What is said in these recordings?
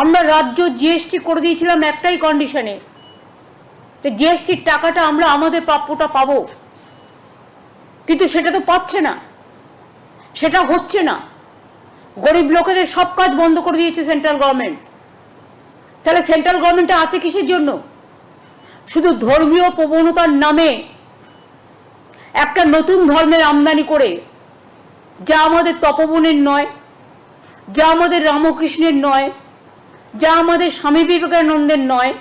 আমরা রাজ্য জিএসটি করে দিয়েছিলাম একটাই কন্ডিশনে যে জিএসটির টাকাটা আমরা আমাদের প্রাপ্যটা পাবো। কিন্তু সেটা তো পাচ্ছে না। সেটা হচ্ছে না। গরিব লোকেদের সব কাজ বন্ধ করে দিয়েছে সেন্ট্রাল গভর্নমেন্ট তাহলে সেন্ট্রাল গভর্নমেন্টটা আছে কিসের জন্য? শুধু ধর্মীয় প্রবণতার নামে একটা নতুন ধর্মের আমদানি করে, যা আমাদের তপবনের নয়, যা আমাদের রামকৃষ্ণের নয় যা আমাদের স্বামী বিবেকানন্দের নয়,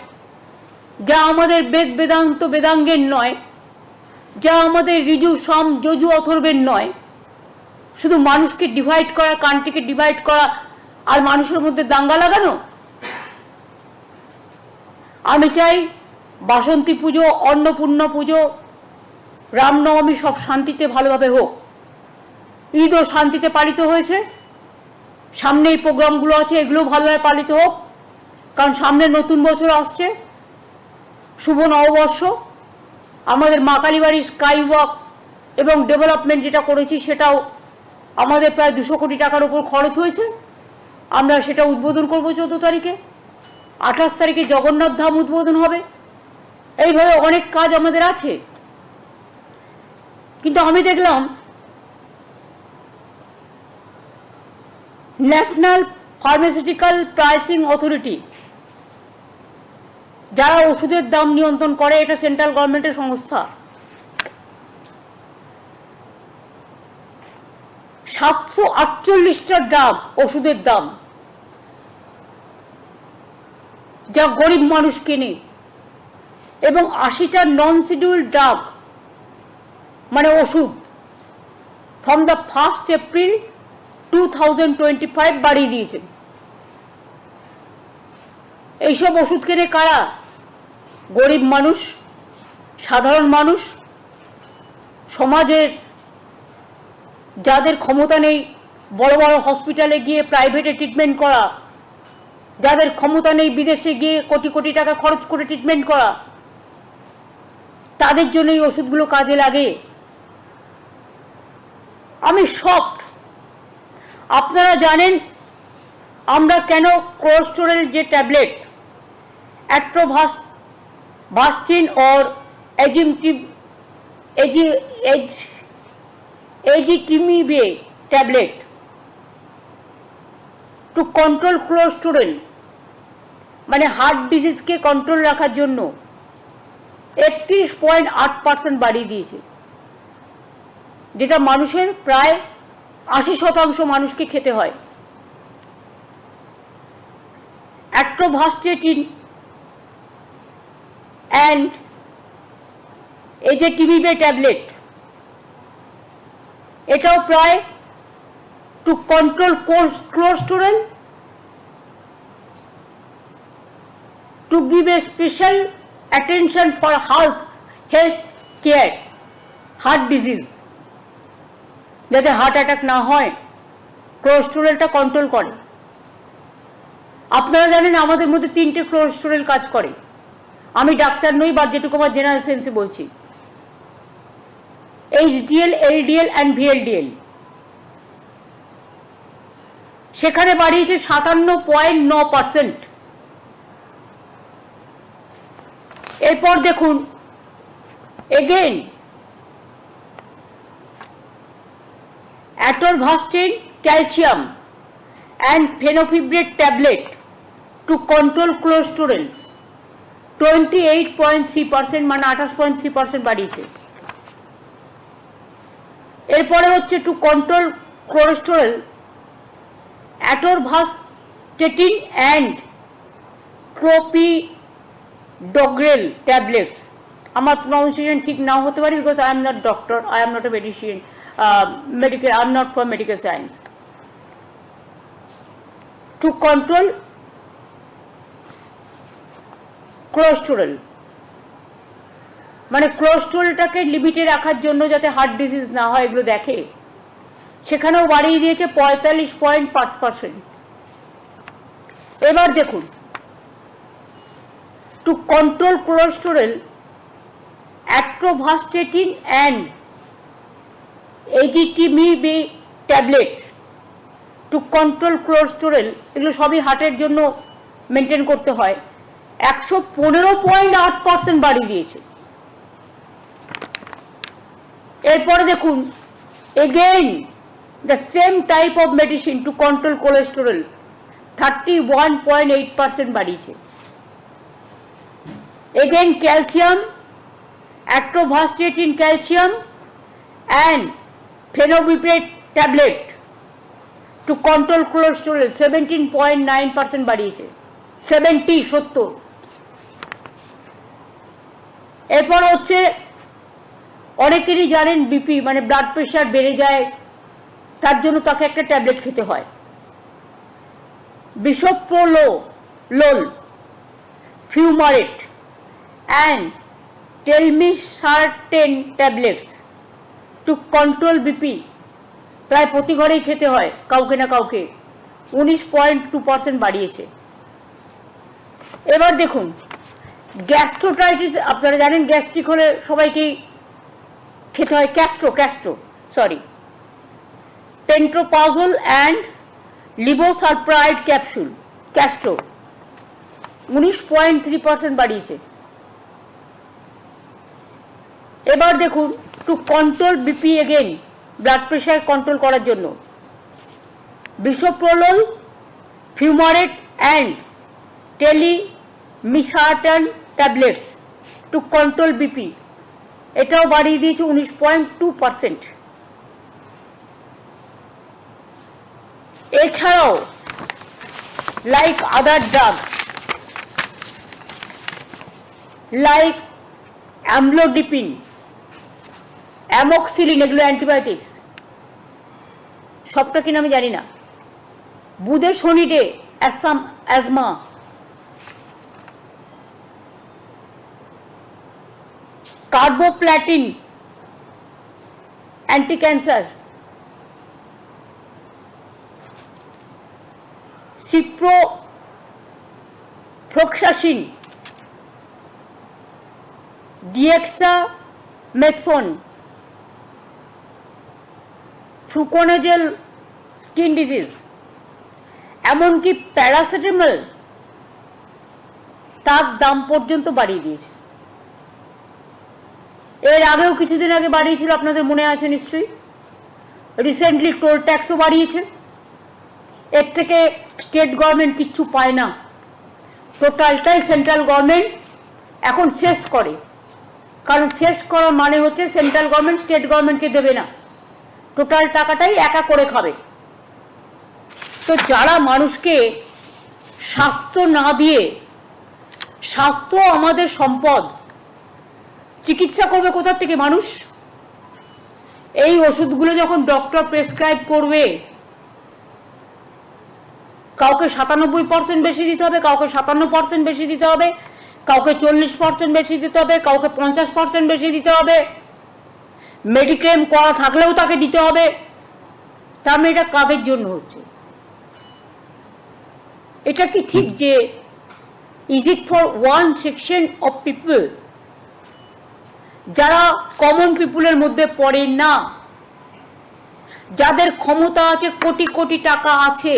যা আমাদের বেদ বেদান্ত বেদাঙ্গের নয়, যা আমাদের ঋজু সম, যজু অথর্বের নয়। শুধু মানুষকে ডিভাইড করা, কান্ট্রিকে ডিভাইড করা, আর মানুষের মধ্যে দাঙ্গা লাগানো? আমি চাই বাসন্তী পুজো, অন্নপূর্ণা পুজো, রামনবমী সব শান্তিতে ভালোভাবে হোক। ঈদও শান্তিতে পালিত হয়েছে। সামনে এই প্রোগ্রামগুলো আছে এগুলো ভালোভাবে পালিত হোক। কারণ সামনে নতুন বছর আসছে। শুভ নববর্ষ। আমাদের মা কালীবাড়ির স্কাই ওয়াক এবং ডেভেলপমেন্ট যেটা করেছি সেটাও আমাদের প্রায় দুশো কোটি টাকার উপর খরচ হয়েছে। আমরা সেটা উদ্বোধন করব চৌদ্দ তারিখে। আঠাশ তারিখে জগন্নাথ ধাম উদ্বোধন হবে। এইভাবে অনেক কাজ আমাদের আছে। কিন্তু আমি দেখলাম ন্যাশনাল ফার্মাসিউটিক্যাল প্রাইসিং অথরিটি যারা ওষুধের দাম নিয়ন্ত্রণ করে, এটা সেন্ট্রাল গভর্নমেন্টের সংস্থা। সাতশো আটচল্লিশটা দাম, ওষুধের দাম। যা গরিব মানুষ কেনে। এবং আশিটা নন শিডিউল ড্রাগ মানে ওষুধ from the first April two thousand twenty five বাড়িয়ে দিয়েছেন এইসব ওষুধ কেনে কারা? গরিব মানুষ? সাধারণ মানুষ? সমাজের যাদের ক্ষমতা নেই, বড় বড় হসপিটালে গিয়ে প্রাইভেটে ট্রিটমেন্ট করা, যাদের ক্ষমতা নেই বিদেশে গিয়ে কোটি কোটি টাকা খরচ করে ট্রিটমেন্ট করা, তাদের জন্য এই ওষুধগুলো কাজে লাগে। আমি শকড আপনারা জানেন আমরা কেন কোলেস্টোরেল যে ট্যাবলেট ভাস্টিন অর এজিমটিভ এজি age ezetimibe tablet to control cholesterol মানে হার্ট ডিজিজকে কন্ট্রোল রাখার জন্য একত্রিশ পয়েন্ট আট পার্সেন্ট বাড়িয়ে দিয়েছে, যেটা মানুষের প্রায় আশি শতাংশ মানুষকে খেতে হয়। অ্যাট্রোভাস্টেটিন অ্যান্ড এই যে টিবিবে ট্যাবলেট? এটাও প্রায় to control cholesterol to give a special attention for health health care heart disease যাতে হার্ট অ্যাটাক না হয় কোলেস্টোরেলটা কন্ট্রোল করে। আপনারা জানেন আমাদের মধ্যে তিনটে কোলেস্টোরেল কাজ করে। আমি ডাক্তার নই, বা যেটুকু আমার জেনারেল সেন্সে বলছি। এইচডিএল এলডিএল অ্যান্ড ভিএলডিএল সেখানে বাড়িয়েছে সাতান্ন পয়েন্ট ন পার্সেন্ট। এরপর দেখুন again atorvastatin calcium and fenofibrate tablet to control cholesterol twenty eight point three percent মানে আঠাশ পয়েন্ট থ্রি পার্সেন্ট বাড়িয়েছে। এরপরে হচ্ছে to control cholesterol atorvastatin and clopidogrel tablets আমার প্রনাউন্সিয়েশন ঠিক নাও হতে পারে because I am not doctor I am not a medician medical I am not for medical science to control cholesterol মানে কোলেস্টোরেলটাকে লিমিটে রাখার জন্য যাতে হার্ট ডিজিজ না হয়, এগুলো দেখে। সেখানেও বাড়িয়ে দিয়েছে পঁয়তাল্লিশ পয়েন্ট পাঁচ পার্সেন্ট এবার দেখুন। To control cholesterol atorvastatin and ezetimibe tablet to control cholesterol এগুলো সবই হার্টের জন্য মেনটেন করতে হয়। একশো পনেরো পয়েন্ট আট পার্সেন্ট বাড়িয়ে দিয়েছে। এরপরে দেখুন again the same type of medicine to control cholesterol thirty one point eight percent বাড়িয়েছে। Again calcium atorvastatin calcium and fenofibrate tablet to control cholesterol seventeen point nine percent বাড়িয়েছে। সেভেন্টি সত্তর। এরপর হচ্ছে অনেকেরই জানেন বিপি মানে ব্লাড প্রেশার বেড়ে যায়, তার জন্য তাকে একটা ট্যাবলেট খেতে হয়। Bisoprolol, fumarate and telmisartan tablets to control BP প্রায় প্রতি ঘরেই খেতে হয়, কাউকে না কাউকে। উনিশ পয়েন্ট টু পার্সেন্ট বাড়িয়েছে। এবার দেখুন গ্যাস্ট্রোটাইটিস আপনারা জানেন গ্যাস্ট্রিক হলে সবাইকেই খেতে হয় ক্যাস্ট্রো Castro sorry pantoprazole and levosulpiride capsule Castro উনিশ পয়েন্ট থ্রি পার্সেন্ট বাড়িয়েছে। এবার দেখুন to control BP again blood pressure control করার জন্য। Bisoprolol fumarate and telmisartan tablets to control BP এটাও বাড়িয়ে দিয়েছে উনিশ পয়েন্ট টু পার্সেন্ট এছাড়াও like other drugs like amlodipine amoxicillin এগুলো অ্যান্টিবায়োটিক্স সবটা কিনা আমি জানি না। বুধে শনিতে অ্যাসাম asthma ciprofloxacin dexamethasone fluconazole skin disease এমনকি প্যারাসিটামল তার দাম পর্যন্ত বাড়িয়ে দিয়েছে। এর আগেও কিছুদিন আগে বাড়িয়েছিল, আপনাদের মনে আছে নিশ্চয়ই? রিসেন্টলি টোল ট্যাক্সও বাড়িয়েছে। এর থেকে স্টেট গভর্নমেন্ট কিচ্ছু পায় না। টোটালটাই সেন্ট্রাল গভর্নমেন্ট এখন শেষ করে। কারণ শেষ করার মানে হচ্ছে সেন্ট্রাল গভর্নমেন্ট স্টেট গভর্নমেন্টকে দেবে না। টোটাল টাকাটাই একা করে খাবে। তো যারা মানুষকে স্বাস্থ্য না দিয়ে, স্বাস্থ্য আমাদের সম্পদ চিকিৎসা করবে কোথা থেকে মানুষ? এই ওষুধগুলো যখন ডক্টর প্রেসক্রাইব করবে, কাউকে সাতানব্বই পার্সেন্ট বেশি দিতে হবে, কাউকে সাতান্ন পার্সেন্ট বেশি দিতে হবে, কাউকে চল্লিশ পার্সেন্ট বেশি দিতে হবে, কাউকে পঞ্চাশ পার্সেন্ট বেশি দিতে হবে। মেডিক্লেম করা থাকলেও তাকে দিতে হবে। তার মানে এটা কাদের জন্য হচ্ছে? এটা কি ঠিক যে is it for one section of people যারা কমন পিপুলের মধ্যে পড়ে না, যাদের ক্ষমতা আছে, কোটি কোটি টাকা আছে,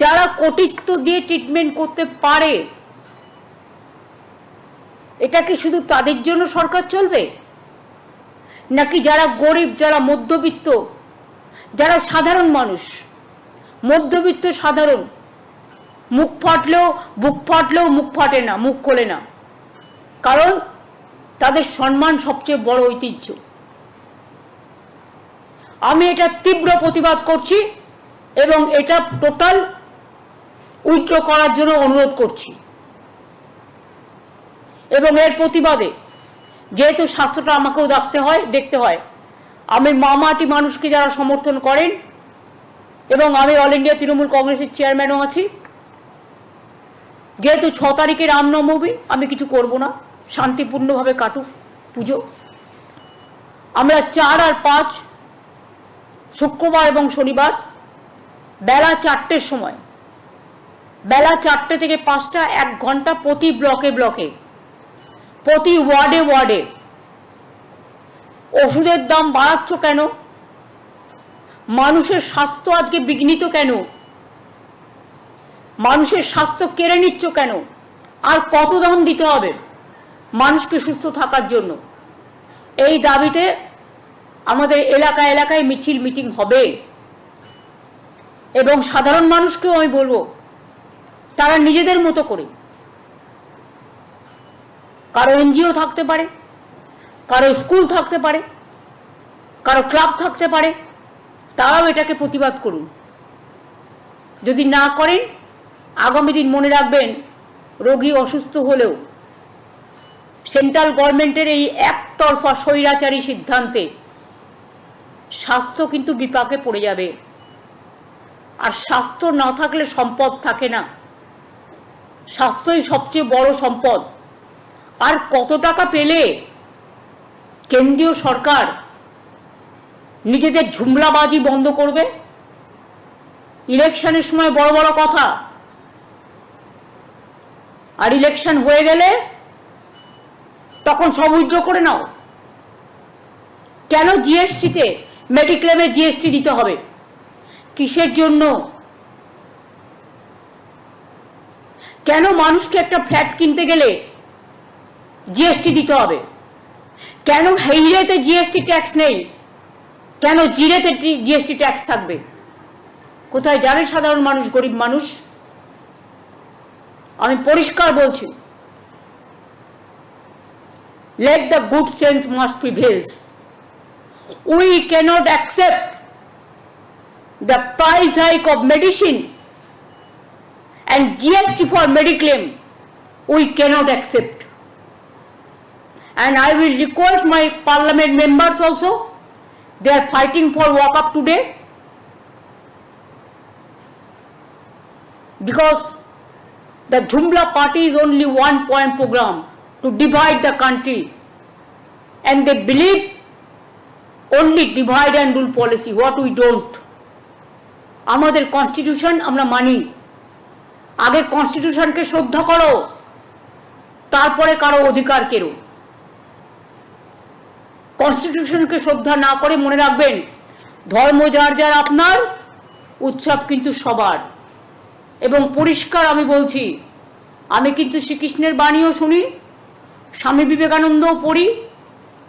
যারা কোটিত্ব দিয়ে ট্রিটমেন্ট করতে পারে, এটা কি শুধু তাদের জন্য সরকার চলবে? নাকি যারা গরিব, যারা মধ্যবিত্ত, যারা সাধারণ মানুষ, মধ্যবিত্ত সাধারণ, মুখ ফাটলেও, বুক ফাটলেও মুখ ফাটে না, মুখ খোলে না। কারণ তাদের সম্মান সবচেয়ে বড় ঐতিহ্য। আমি এটা তীব্র প্রতিবাদ করছি এবং এটা টোটাল উইথড্র করার জন্য অনুরোধ করছি। এবং এর প্রতিবাদে যেহেতু স্বাস্থ্যটা আমাকেও দেখতে হয় দেখতে হয়, আমি মামাটি মানুষকে যারা সমর্থন করেন এবং আমি অল ইন্ডিয়া তৃণমূল কংগ্রেসের চেয়ারম্যানও আছি, যেহেতু ছ তারিখে রামনবমী আমি কিছু করব না। শান্তিপূর্ণভাবে কাটুক, পুজো। আমরা চার আর পাঁচ, শুক্রবার এবং শনিবার, বেলা চারটের সময়। বেলা চারটে থেকে পাঁচটা এক ঘণ্টা প্রতি ব্লকে ব্লকে, প্রতি ওয়ার্ডে ওয়ার্ডে। ওষুধের দাম বাড়াচ্ছ কেন? মানুষের স্বাস্থ্য আজকে বিঘ্নিত কেন? মানুষের স্বাস্থ্য কেড়ে নিচ্ছ কেন? আর কত দাম দিতে হবে? মানুষকে সুস্থ থাকার জন্য। এই দাবিতে আমাদের এলাকা এলাকায় মিছিল, মিটিং হবে। এবং সাধারণ মানুষকেও আমি বলব, তারা নিজেদের মতো করে। কারও এনজিও থাকতে পারে, কারও স্কুল থাকতে পারে, কারও ক্লাব থাকতে পারে, তারাও এটাকে প্রতিবাদ করুন। যদি না করেন, আগামী দিন মনে রাখবেন, রোগী অসুস্থ হলেও সেন্ট্রাল গভর্নমেন্টের এই একতরফা স্বৈরাচারী সিদ্ধান্তে স্বাস্থ্য কিন্তু বিপাকে পড়ে যাবে। আর স্বাস্থ্য না থাকলে সম্পদ থাকে না। স্বাস্থ্যই সবচেয়ে বড় সম্পদ। আর কত টাকা পেলে কেন্দ্রীয় সরকার নিজেদের ঝুমলাবাজি বন্ধ করবে? ইলেকশনের সময় বড় বড় কথা। আর ইলেকশন হয়ে গেলে তখন সব উইথড্র করে নাও। কেন জিএসটিতে মেডিক্লেমে জিএসটি দিতে হবে? কিসের জন্য? কেন মানুষকে একটা ফ্ল্যাট কিনতে গেলে জিএসটি দিতে হবে? কেন হেইরেতে জিএসটি ট্যাক্স নেই? কেন জিরেতে জিএসটি ট্যাক্স থাকবে? কোথায় জানে সাধারণ মানুষ, গরিব মানুষ? আমি পরিষ্কার বলছি let the good sense must prevail. We cannot accept the price hike of medicine and GST for mediclaim. We cannot accept. And I will request my parliament members also, they are fighting for walk up today. Because the Jumla party is only one point program to divide the country. And they believe only divide and rule policy, what we don't. আমাদের constitution আমরা মানি। আগে কনস্টিটিউশনকে শ্রদ্ধা করো। তারপরে কারও অধিকার কেরো। কনস্টিটিউশনকে শ্রদ্ধা না করে মনে রাখবেন ধর্ম যার যার আপনার উৎসব কিন্তু সবার। এবং পরিষ্কার আমি বলছি আমি কিন্তু শ্রীকৃষ্ণের বাণীও শুনি স্বামী বিবেকানন্দও পড়ি,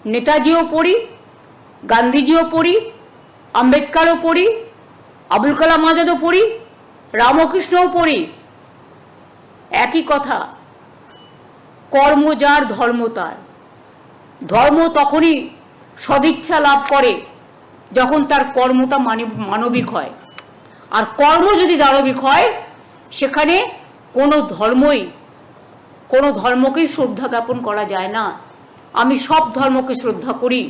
নেতাজিও পড়ি, গান্ধীজিও পড়ি, আম্বেদকারও পড়ি, আবুল কালাম আজাদও পড়ি, রামকৃষ্ণও পড়ি। একই কথা, কর্ম যার, ধর্ম তার। ধর্ম তখনই সদিচ্ছা লাভ করে যখন তার কর্মটা মানব- মানবিক হয়। আর কর্ম যদি দানবিক হয়, সেখানে কোনো ধর্মই কোনো ধর্মকেই শ্রদ্ধা জ্ঞাপন করা যায় না। আমি সব ধর্মকে শ্রদ্ধা করি।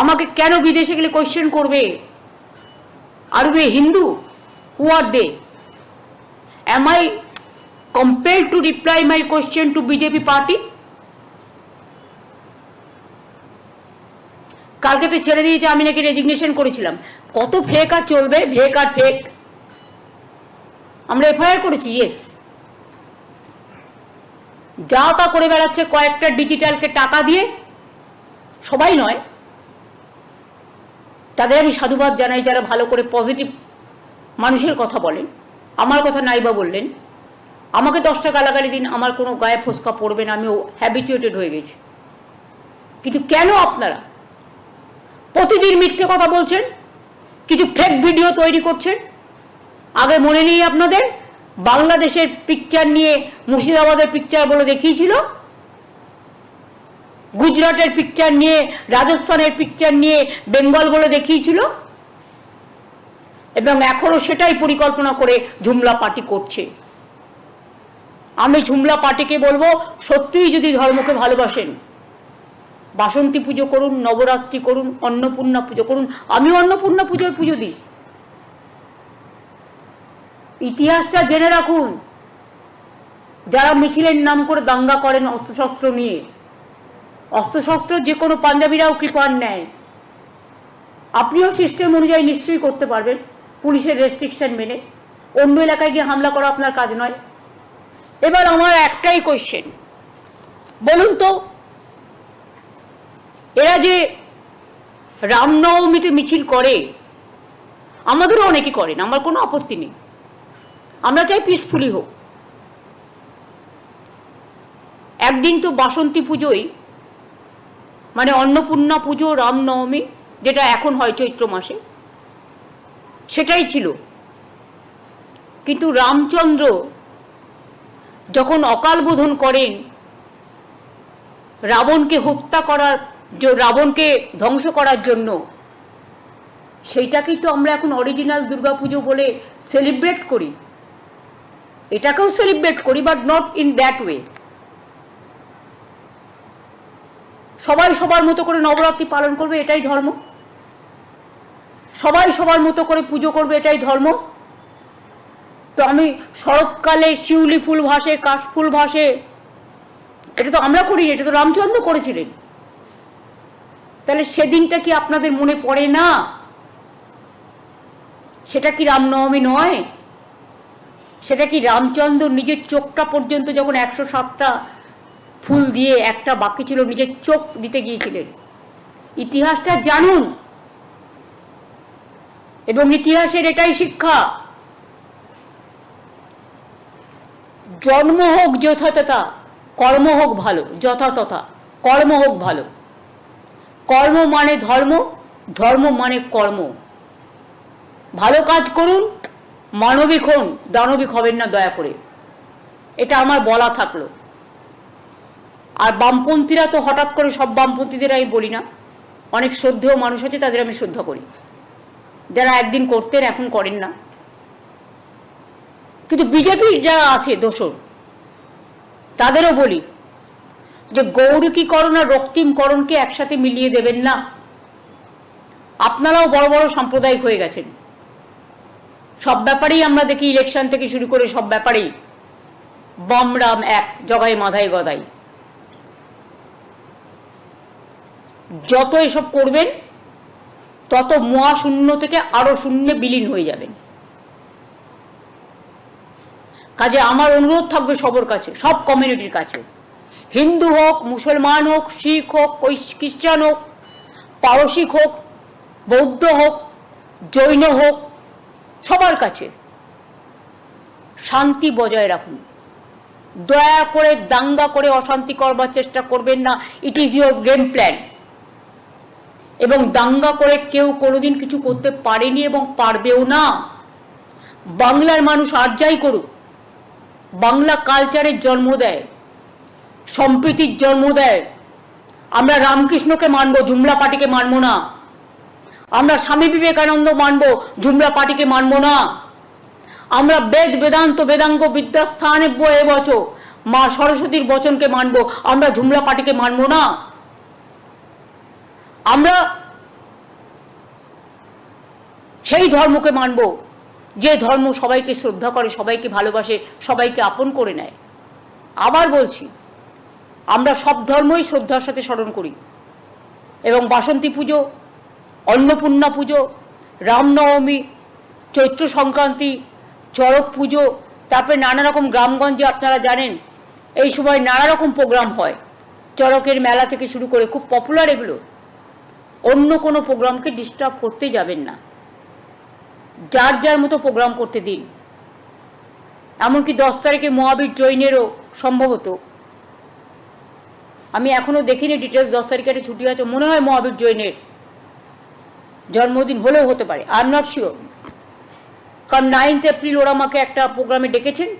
আমাকে কেন বিদেশে গেলে কোয়েশ্চেন করবে? আর be Hindu who are they am I compare to reply my question to BJP party কালকে তো ছেড়ে দিয়েছে, আমি নাকি রেজিগনেশন করেছিলাম। কত ফেক আর চলবে? ফেক আর ফেক আমরা এফআইআর করেছি ইয়েস যা তা করে বেড়াচ্ছে কয়েকটা ডিজিটালকে টাকা দিয়ে, সবাই নয়। তাদের আমি সাধুবাদ জানাই যারা ভালো করে পজিটিভ মানুষের কথা বলেন। আমার কথা নাইবা বললেন। আমাকে দশটা গালাগালি দিন, আমার কোনো গায়ে ফোসকা পড়বে না, আমি হ্যাবিচুয়েটেড হয়ে গেছি। কিন্তু কেন আপনারা? প্রতিদিন মিথ্যে কথা বলছেন? কিছু ফেক ভিডিও তৈরি করছেন? আগে মনে নেই আপনাদের? বাংলাদেশের পিকচার নিয়ে মুর্শিদাবাদের পিকচার বলে দেখিয়েছিল? গুজরাটের পিকচার নিয়ে, রাজস্থানের পিকচার নিয়ে, বেঙ্গল বলে দেখিয়েছিল? এবং এখনও সেটাই পরিকল্পনা করে ঝুমলা পার্টি করছে। আমি ঝুমলা পার্টিকে বলব, সত্যিই যদি ধর্মকে ভালোবাসেন, বাসন্তী পুজো করুন, নবরাত্রি করুন, অন্নপূর্ণা পুজো করুন আমি অন্নপূর্ণা পুজোর পুজো দিই। ইতিহাসটা জেনে রাখুন। যারা মিছিলের নাম করে দাঙ্গা করেন অস্ত্রশস্ত্র নিয়ে, অস্ত্রশস্ত্র যে কোনো পাঞ্জাবিরাও কৃপার নেয়? আপনিও সিস্টেম অনুযায়ী নিশ্চয়ই করতে পারবেন, পুলিশের রেস্ট্রিকশন মেনে। অন্য এলাকায় গিয়ে হামলা করা আপনার কাজ নয়। এবার আমার একটাই কোয়েশ্চেন বলুন তো, এরা যে রামনবমীতে মিছিল করে, আমাদেরও অনেকে করেন, আমার কোনো আপত্তি নেই। আমরা চাই পিসফুলি হোক। একদিন তো বাসন্তী পুজোই মানে অন্নপূর্ণা পুজো, রামনবমী, যেটা এখন হয় চৈত্র মাসে, সেটাই ছিল। কিন্তু রামচন্দ্র যখন অকাল বোধন করেন, রাবণকে হত্যা করার রাবণকে ধ্বংস করার জন্য, সেইটাকেই তো আমরা এখন অরিজিনাল দুর্গাপুজো বলে সেলিব্রেট করি। এটাকেও সেলিব্রেট করি but not in that way সবাই সবার মতো করে নবরাত্রি পালন করবে, এটাই ধর্ম। সবাই সবার মতো করে পুজো করবে, এটাই ধর্ম। তো আমি শরৎকালে শিউলি ফুল ভাসে কাশফুল ভাসে, এটা তো আমরা করি এটা তো রামচন্দ্র করেছিলেন। তাহলে সেদিনটা কি আপনাদের মনে পড়ে না? সেটা কি রামনবমী নয়? সেটা কি রামচন্দ্র নিজের চোখটা পর্যন্ত যখন একশো সাতটা ফুল দিয়ে একটা বাকি ছিল, নিজের চোখ দিতে গিয়েছিলেন? ইতিহাসটা জানুন। এবং ইতিহাসের এটাই শিক্ষা। জন্ম হোক যথাতথা, কর্ম হোক ভালো, যথাতথা, কর্ম হোক ভালো। কর্ম মানে ধর্ম ধর্ম মানে কর্ম। ভালো কাজ করুন মানবিক হন, দানবিক হবেন না দয়া করে। এটা আমার বলা থাকল। আর বামপন্থীরা তো হঠাৎ করে সব বামপন্থীদের আমি বলি না। অনেক শ্রদ্ধেয় মানুষ আছে, তাদের আমি শ্রদ্ধা করি। যারা একদিন করতেন, এখন করেন না। কিন্তু বিজেপির যারা আছে দোষর তাদেরও বলি যে গৌরকীকরণ আর রক্তিমকরণকে একসাথে মিলিয়ে দেবেন না। আপনারাও বড় বড় সাম্প্রদায়িক হয়ে গেছেন। সব ব্যাপারেই আমরা দেখি ইলেকশন থেকে শুরু করে সব ব্যাপারেই। বম রাম এক, জগাই মাধাই গদাই। যত এসব করবেন, তত মহাশূন্য থেকে আরও শূন্যে বিলীন হয়ে যাবেন। কাজে আমার অনুরোধ থাকবে সবার কাছে, সব কমিউনিটির কাছে। হিন্দু হোক, মুসলমান হোক, শিখ হোক খ্রিস্টান হোক, পারসিক হোক, বৌদ্ধ হোক, জৈন হোক সবার কাছে। শান্তি বজায় রাখুন। দয়া করে দাঙ্গা করে অশান্তি করবার চেষ্টা করবেন না। It is your game plan এবং দাঙ্গা করে কেউ কোনোদিন কিছু করতে পারেনি এবং পারবেও না। বাংলার মানুষ আর যাই করুক, বাংলা কালচারের জন্ম দেয়, সম্প্রীতির জন্ম দেয়। আমরা রামকৃষ্ণকে মানব, জুমলা পার্টিকে মানব না। আমরা স্বামী বিবেকানন্দ মানব জুমলা পার্টিকে মানব না। আমরা বেদ বেদান্ত বেদাঙ্গ বিদ্যাস্থানে বয়ে বচ। মা সরস্বতীর বচনকে মানব, আমরা ঝুমলা পার্টিকে মানব না। আমরা সেই ধর্মকে মানব, যে ধর্ম সবাইকে শ্রদ্ধা করে, সবাইকে ভালোবাসে, সবাইকে আপন করে নেয়। আবার বলছি, আমরা সব ধর্মই শ্রদ্ধার সাথে স্মরণ করি। এবং বাসন্তী পুজো অন্নপূর্ণা পুজো, রামনবমী, চৈত্র সংক্রান্তি, চড়ক পুজো, তারপরে নানা রকম গ্রামগঞ্জে আপনারা জানেন, এই সময় নানা রকম প্রোগ্রাম হয়। চড়কের মেলা থেকে শুরু করে খুব পপুলার এগুলো। অন্য কোনো প্রোগ্রামকে ডিস্টার্ব করতে যাবেন না। যার যার মতো প্রোগ্রাম করতে দিন। এমনকি দশ তারিখে মহাবীর জৈনেরও সম্ভবত আমি এখনও দেখিনি ডিটেলস দশ তারিখে একটা ছুটি আছে, মনে হয় মহাবীর জৈনের। জন্মদিন হলেও হতে পারে আই এম নট শিওর কারণ নাইনথ এপ্রিল ওরা আমাকে একটা প্রোগ্রামে ডেকেছেন,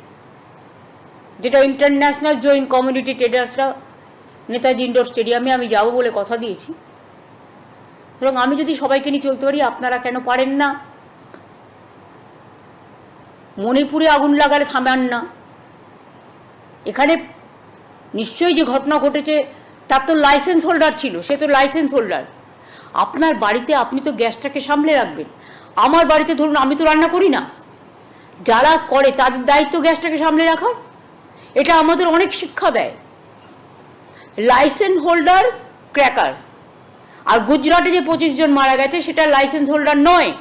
যেটা ইন্টারন্যাশনাল জৈন কমিউনিটি ট্রেডার্সরা নেতাজি ইন্ডোর স্টেডিয়ামে আমি যাব বলে কথা দিয়েছি। এবং আমি যদি সবাইকে নিয়ে চলতে পারি, আপনারা কেন পারেন না? মণিপুরে আগুন লাগালে থামান না। এখানে নিশ্চয়ই যে ঘটনা ঘটেছে, তার তো লাইসেন্স হোল্ডার ছিল, সে তো লাইসেন্স হোল্ডার আপনার বাড়িতে আপনি তো গ্যাসটাকে সামলে রাখবেন। আমার বাড়িতে ধরুন আমি তো রান্না করি না। যারা করে তাদের দায়িত্ব গ্যাসটাকে সামলে রাখার। এটা আমাদের অনেক শিক্ষা দেয়। লাইসেন্স হোল্ডার ক্র্যাকার আর গুজরাটে যে পঁচিশ জন মারা গেছে, সেটা লাইসেন্স হোল্ডার নয়।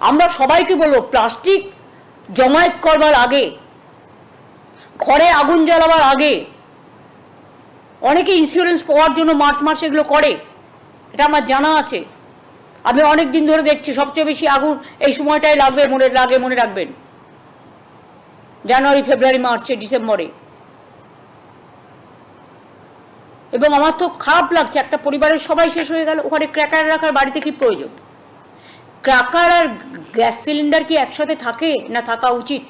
আমরা সবাইকে বলব প্লাস্টিক জমায়েত করবার আগে, ঘরে আগুন জ্বালাবার আগে অনেকে ইন্স্যুরেন্স পাওয়ার জন্য মার্চ মাসে এগুলো করে। এটা আমার জানা আছে। আমি অনেক দিন ধরে দেখছি, সবচেয়ে বেশি আগুন এই সময়টাই লাগবে, মনে লাগে, মনে রাখবেন। জানুয়ারি, ফেব্রুয়ারি, মার্চে, ডিসেম্বরে। এবং আমার তো খারাপ লাগছে, একটা পরিবারের সবাই শেষ হয়ে গেল, ওখানে ক্র্যাকার রাখার বাড়িতে কি প্রয়োজন? ক্র্যাকার আর গ্যাস সিলিন্ডার কি একসাথে থাকে না থাকা উচিত?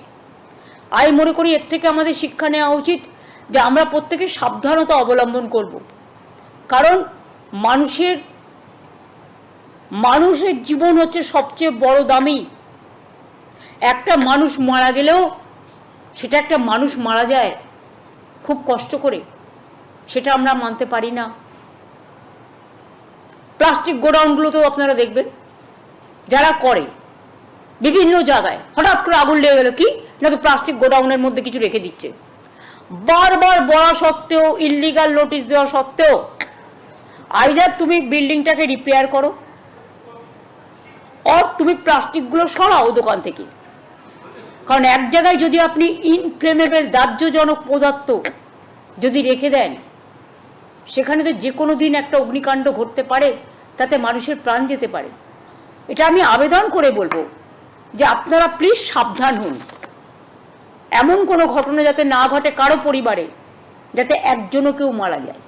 আমি মনে করি এর থেকে আমাদের শিক্ষা নেওয়া উচিত। যে আমরা প্রত্যেকে সাবধানতা অবলম্বন করব। কারণ মানুষের মানুষের জীবন হচ্ছে সবচেয়ে বড় দামি। একটা মানুষ মারা গেলেও সেটা একটা মানুষ মারা যায় খুব কষ্ট করে, সেটা আমরা মানতে পারি না। প্লাস্টিক গোডাউনগুলোতেও আপনারা দেখবেন, যারা করে, বিভিন্ন জায়গায় হঠাৎ করে আগুন লেগে গেল কি? না তো প্লাস্টিক গোডাউনের মধ্যে কিছু রেখে দিচ্ছে। বারবার বলা সত্ত্বেও ইল্লিগাল নোটিশ দেওয়া সত্ত্বেও আইজার তুমি বিল্ডিংটাকে রিপেয়ার করো। অর তুমি প্লাস্টিকগুলো সরাও দোকান থেকে। কারণ এক জায়গায় যদি আপনি ইনফ্লেমেবল দাহ্যজনক পদার্থ যদি রেখে দেন, সেখানে তো যে কোনো দিন একটা অগ্নিকাণ্ড ঘটতে পারে, তাতে মানুষের প্রাণ যেতে পারে। এটা আমি আবেদন করে বলব যে আপনারা প্লিজ সাবধান হন। এমন কোনো ঘটনা যাতে না ঘটে কারও পরিবারে, যাতে একজনও কেউ মারা যায়।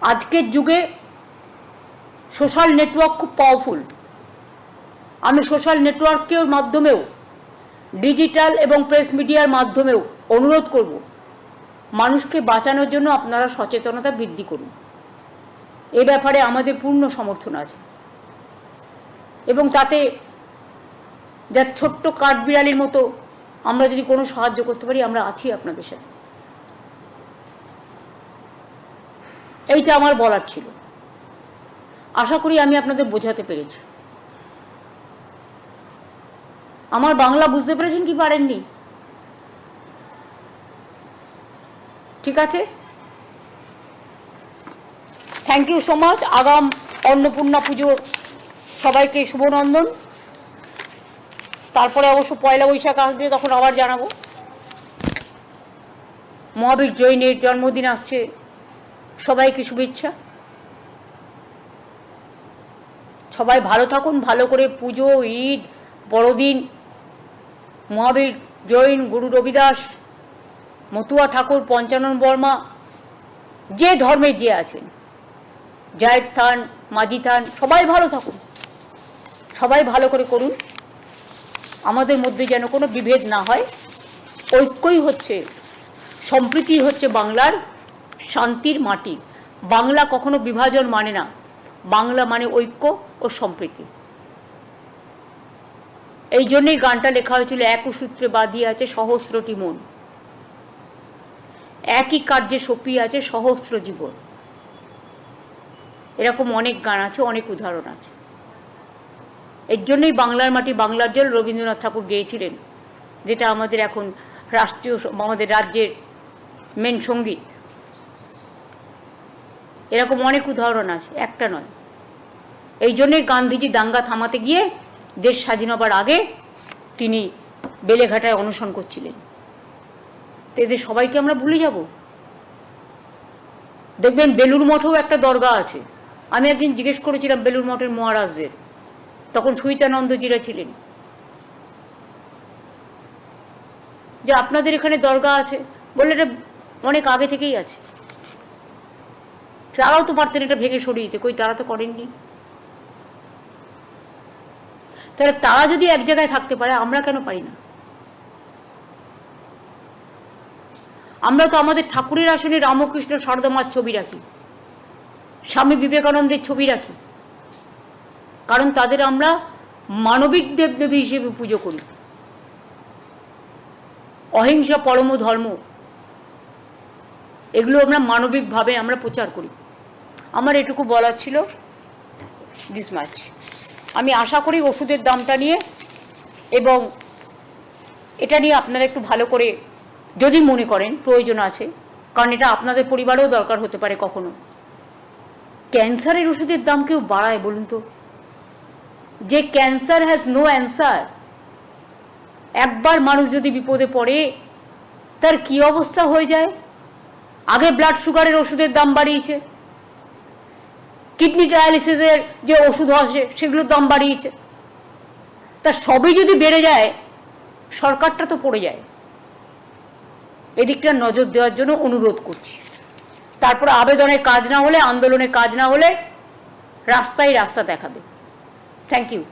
আজকের যুগে সোশ্যাল নেটওয়ার্ক খুব পাওয়ারফুল আমি সোশ্যাল নেটওয়ার্কের মাধ্যমেও ডিজিটাল এবং প্রেস মিডিয়ার মাধ্যমেও অনুরোধ করব, মানুষকে বাঁচানোর জন্য আপনারা সচেতনতা বৃদ্ধি করুন। এ ব্যাপারে আমাদের পূর্ণ সমর্থন আছে। এবং তাতে যার ছোট্ট কাঠবিড়ালির মতো আমরা যদি কোনো সাহায্য করতে পারি, আমরা আছি আপনাদের সাথে। এইটা আমার বলার ছিল। আশা করি আমি আপনাদের বোঝাতে পেরেছি। আমার বাংলা বুঝতে পেরেছেন কি পারেননি? ঠিক আছে? থ্যাংক ইউ সো মাচ আগাম অন্নপূর্ণা পুজোর সবাইকে শুভনন্দন। তারপরে অবশ্য পয়লা বৈশাখ আসবে তখন আবার জানাব। মহাবীর জৈনের জন্মদিন আসছে। সবাইকে শুভেচ্ছা। সবাই ভালো থাকুন, ভালো করে পুজো, ঈদ, বড়দিন। মহাবীর জৈন, গুরু রবিদাস, মতুয়া ঠাকুর, পঞ্চানন বর্মা, যে ধর্মে যে আছেন জায়ের থান মাঝি থান সবাই ভালো থাকুন। সবাই ভালো করে করুন। আমাদের মধ্যে যেন কোনো বিভেদ না হয়। ঐক্যই হচ্ছে, সম্প্রীতি হচ্ছে বাংলার শান্তির মাটি। বাংলা কখনো বিভাজন মানে না। বাংলা মানে ঐক্য ও সম্প্রীতি। এই জন্যই গানটা লেখা হয়েছিল, এক সূত্রে বাঁধিয়ে আছে সহস্রটি মন। একই কার্যে সপিয়ে আছে সহস্র জীবন। এরকম অনেক গান আছে, অনেক উদাহরণ আছে। এর জন্যই বাংলার মাটি বাংলার জল রবীন্দ্রনাথ ঠাকুর গেয়েছিলেন, যেটা আমাদের এখন রাষ্ট্রীয় আমাদের রাজ্যের মেন সংগীত। এরকম অনেক উদাহরণ আছে, একটা নয়। এই জন্যই গান্ধীজি দাঙ্গা থামাতে গিয়ে দেশ স্বাধীন হবার আগে তিনি বেলেঘাটায় অনশন করছিলেন। তো এদের সবাইকে আমরা ভুলে যাব। দেখবেন বেলুর মঠেও একটা দরগা আছে। আমি একদিন জিজ্ঞেস করেছিলাম বেলুর মঠের মহারাজদের তখন সুইতানন্দজিরা ছিলেন। যে আপনাদের এখানে দরগা আছে, বললে এটা অনেক আগে থেকেই আছে। তারাও তো পারতেন এটা ভেঙে সরিয়ে দিতে, কই তারা তো করেননি। তাহলে তারা যদি এক জায়গায় থাকতে পারে, আমরা কেন পারি না? আমরা তো আমাদের ঠাকুরের আসনে রামকৃষ্ণ সারদামার ছবি রাখি, স্বামী বিবেকানন্দের ছবি রাখি। কারণ তাদের আমরা মানবিক দেবদেবী হিসেবে পুজো করি। অহিংসা পরম ধর্ম, এগুলো আমরা মানবিকভাবে আমরা প্রচার করি। আমার এটুকু বলার ছিল দিস মাচ আমি আশা করি ওষুধের দামটা নিয়ে এবং এটা নিয়ে আপনারা একটু ভালো করে যদি মনে করেন, প্রয়োজন আছে, কারণ এটা আপনাদের পরিবারেও দরকার হতে পারে কখনো। ক্যান্সারের ওষুধের দাম কেউ বাড়ায় বলুন তো? যে ক্যান্সার হ্যাজ নো অ্যান্সার একবার মানুষ যদি বিপদে পড়ে, তার কি অবস্থা হয়ে যায়? আগে ব্লাড সুগারের ওষুধের দাম বাড়িয়েছে। কিডনি ডায়ালিসিসের যে ওষুধ আসে সেগুলোর দাম বাড়িয়েছে। তা সবই যদি বেড়ে যায়, সরকারটা তো পড়ে যায়। এদিকটা নজর দেওয়ার জন্য অনুরোধ করছি। তারপর আবেদনের কাজ না হলে, আন্দোলনের কাজ না হলে, রাস্তায় রাস্তা দেখাবে থ্যাংক ইউ